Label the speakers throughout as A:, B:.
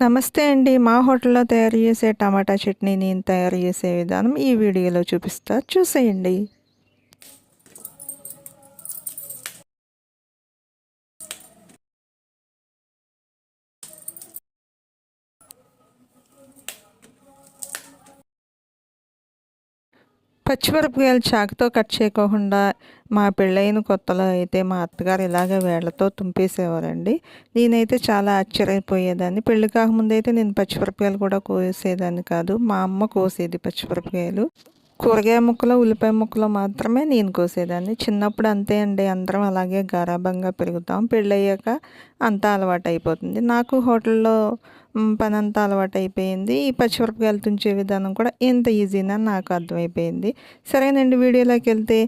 A: నమస్తే అండి. మా హోటల్లో తయారు చేసే టమాటా చట్నీ నేను తయారు చేసే విధానం ఈ వీడియోలో చూపిస్తా. చూసేయండి. పచ్చిమిరపకాయలు చాకుతో కట్ చేయకోకుండా మా పెళ్ళైన కొత్తలో అయితే మా అత్తగారు ఇలాగే వేళ్ళతో తుంపేసేవారండి. నేనైతే చాలా ఆశ్చర్యపోయేదాన్ని. పెళ్ళి కాకముందు అయితే నేను పచ్చిమిరపకాయలు కూడా కోసేదాన్ని కాదు. మా అమ్మ కోసేది పచ్చిమిరపకాయలు. కూరగాయ ముక్కలు ఉల్లిపాయ ముక్కలు మాత్రమే నేను కోసేదాన్ని. చిన్నప్పుడు అంతే అండి. అందరం అలాగే గారాభంగా పెరుగుతాం. పెళ్ళయ్యాక అంతా అలవాటు అయిపోతుంది నాకు హోటల్లో పని అంతా అలవాటు అయిపోయింది ఈ పచ్చిమిరపకాయలు తుంచే విధానం కూడా ఎంత ఈజీనా నాకు అర్థమైపోయింది. సరేనండి వీడియోలోకి వెళ్తే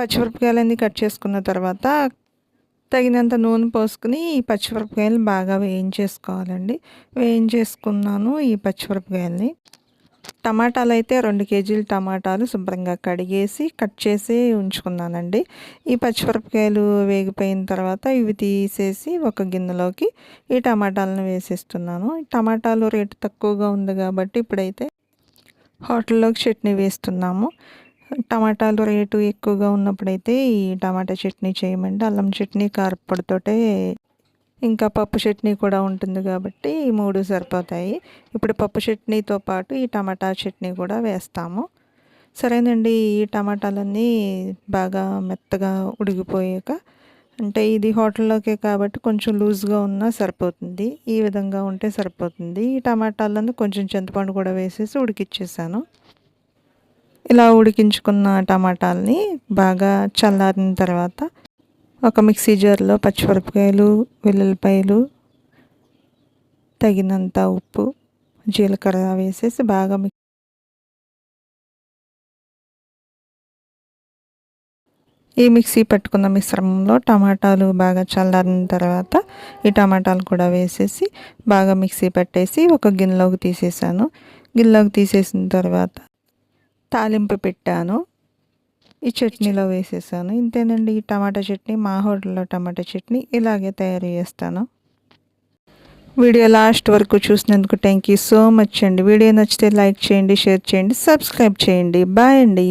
A: పచ్చిమిరపకాయలన్నీ కట్ చేసుకున్న తర్వాత తగినంత నూనె పోసుకుని ఈ పచ్చిమిరపకాయలు బాగా వేయించేసుకోవాలండి. వేయించేసుకున్నాను ఈ పచ్చిమిరపకాయల్ని. టమాటాలు అయితే రెండు కేజీలు టమాటాలు శుభ్రంగా కడిగేసి కట్ చేసి ఉంచుకున్నానండి. ఈ పచ్చిమిరపకాయలు వేగిపోయిన తర్వాత ఇవి తీసేసి ఒక గిన్నెలోకి ఈ టమాటాలను వేసేస్తున్నాను. టమాటాలు రేటు తక్కువగా ఉంది కాబట్టి ఇప్పుడైతే హోటల్లోకి చట్నీ వేస్తున్నాము. టమాటాలు రేటు ఎక్కువగా ఉన్నప్పుడైతే ఈ టమాటా చట్నీ చేయమండి. అల్లం చట్నీ కారపొడితోటే ఇంకా పప్పు చట్నీ కూడా ఉంటుంది కాబట్టి ఈ మూడు సరిపోతాయి. ఇప్పుడు పప్పు చట్నీతో పాటు ఈ టమాటా చట్నీ కూడా వేస్తాము. సరేనండి ఈ టమాటాలన్నీ బాగా మెత్తగా ఉడికిపోయాక అంటే ఇది హోటల్లోకే కాబట్టి కొంచెం లూజ్గా ఉన్నా సరిపోతుంది. ఈ విధంగా ఉంటే సరిపోతుంది. ఈ టమాటాలను కొంచెం చింతపండు కూడా వేసేసి ఉడికిచ్చేసాను. ఇలా ఉడికించుకున్న టమాటాలని బాగా చల్లారిన తర్వాత ఒక మిక్సీ జార్లో పచ్చిమిరపకాయలు వెల్లుల్లిపాయలు తగినంత ఉప్పు జీలకర్ర వేసేసి బాగా మిక్స్ ఈ మిక్సీ పెట్టుకున్న మిశ్రమంలో టమాటాలు బాగా చల్లారిన తర్వాత ఈ టమాటాలు కూడా వేసేసి బాగా మిక్సీ పెట్టేసి ఒక గిన్నెలోకి తీసేసాను. గిన్నెలోకి తీసేసిన తర్వాత తాలింపు పెట్టాను. ఈ చట్నీలో వేసేసాను. ఇంతేనండి ఈ టమాటా చట్నీ మా హోటల్లో టమాటా చట్నీ ఇలాగే తయారు చేస్తాను. వీడియో లాస్ట్ వరకు చూసినందుకు థ్యాంక్ యూ సో మచ్ అండి. వీడియో నచ్చితే లైక్ చేయండి షేర్ చేయండి సబ్స్క్రైబ్ చేయండి. బాయ్ అండి.